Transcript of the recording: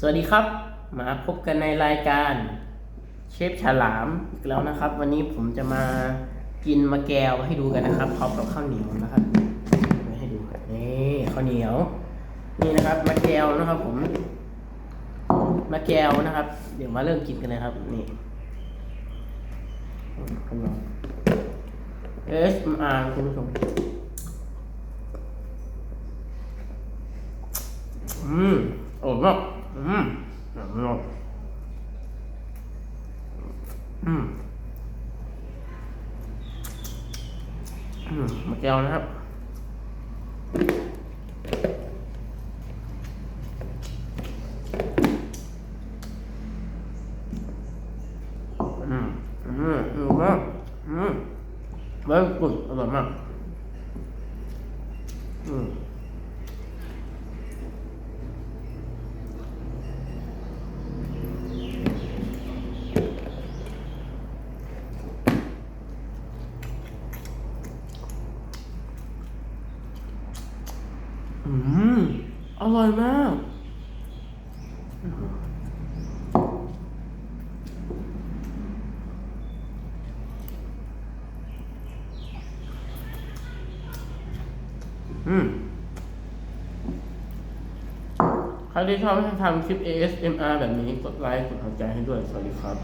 สวัสดีครับ มาพบกันในรายการเชฟฉลามอีกแล้วนะครับ วันนี้ผมจะมากินมะแกวให้ดูกันนะครับพร้อมกับข้าวเหนียวนะครับมาให้ดูนี่ข้าวเหนียว นี่นะครับมะแกวนะครับ ผมมะแกวนะครับ เดี๋ยวมาเริ่มกินกันเลยครับ นี่ขนียวเอสอาร์คุณผู้ชมอืมอร่อยมากอืมอร่อย อืม อืมมะแกวนะครับ อืม อืมอร่อยมากอืมเบิ้งกุดอร่อยมาก อืม อืมอร่อยมากอืมใครที่ชอบให้ทำคลิป ASMR แบบนี้กดไลค์กดหัวใจให้ด้วย สวัสดีครับ